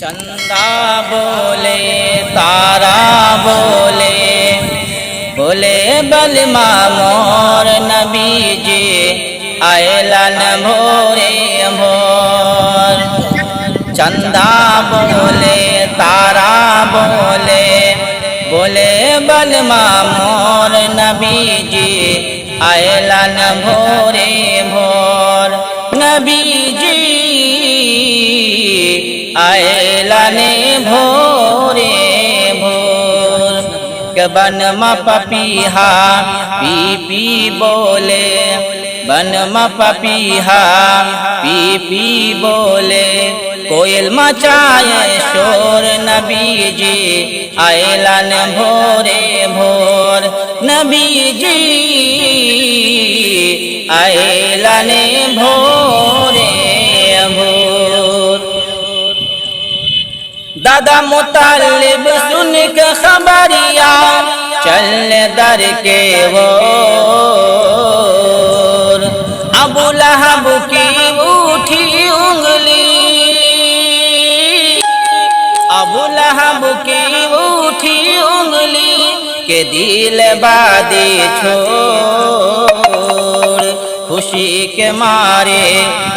চন্দা বলে, তারা বলে বলে বলমা মোর নবীজি, আয়লান ভোরে ভোর। চন্দা বলে, তারা বলে বলে বলমা মোর নবীজি, আয়লান ভোরে ভোর। নবীজি আয়লানে ভোরে ভোর, বন মপিহা পিপি বলে, বন মপিহা পিপি বলে, কোয়েল মচায় শোর নবীজি আয়লান ভোরে ভোর নবীজি আয়লানে ভোর दादा मुतालिब सुन के खबरिया। चल दर के वो। अबू लहब की उठी उंगली। अबू लहब की उठी उंगली के दिल बादी छोड़। खुशी के मारे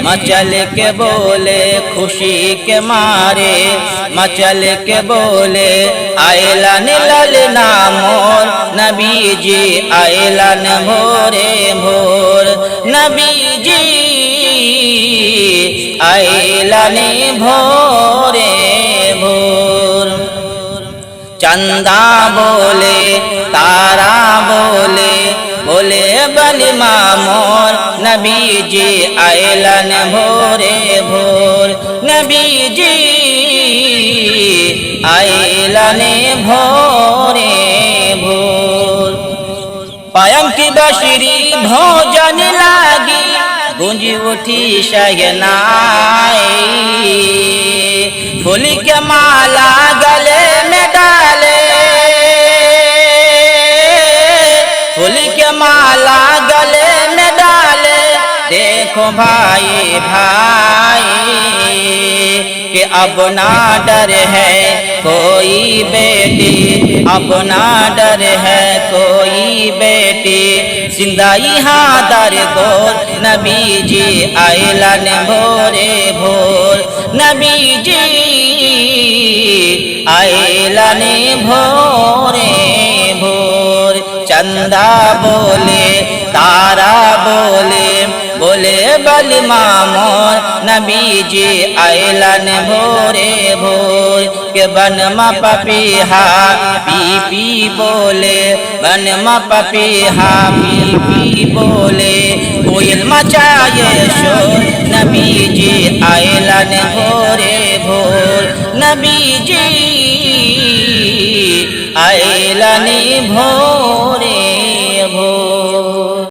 मचल के बोले खुशी के मारे मचल के बोले आयलन ललना मोर नबी जी आयलन भोरे भोर नबी जी आयलन भोरे भोर चंदा बोले तारा बोले बोले बलिमा मोर নবীজি আইলান ভোরে ভোর। নবীজি আইলানে ভোরে ভোর। পায়ঙ্কি বাসিরি ভোজন লাগি, গুঞ্জি উঠি সহনাই ফুলিকে মালা গলে মেডালে। ফুলিকে মালা देखो भाई भाई कि अब ना डर है कोई बेटी, अब ना डर है कोई बेटी। सिंदाई हादर गोर नबी जी आयलन भोरे भोर। नबी जी आयलन भोरे भोर। चंदा बोले, तारा बोले বলে, বলি মামর নবীজি আইলান ভোরে ভোর। কে বন মা পাপিহা, পিপি বলে, বন মা পাপিহা, পিপি বলে। কোয়েল মচায়ে শোর নবীজি আইলান ভোরে ভোর। নবীজি আইলানি ভোর।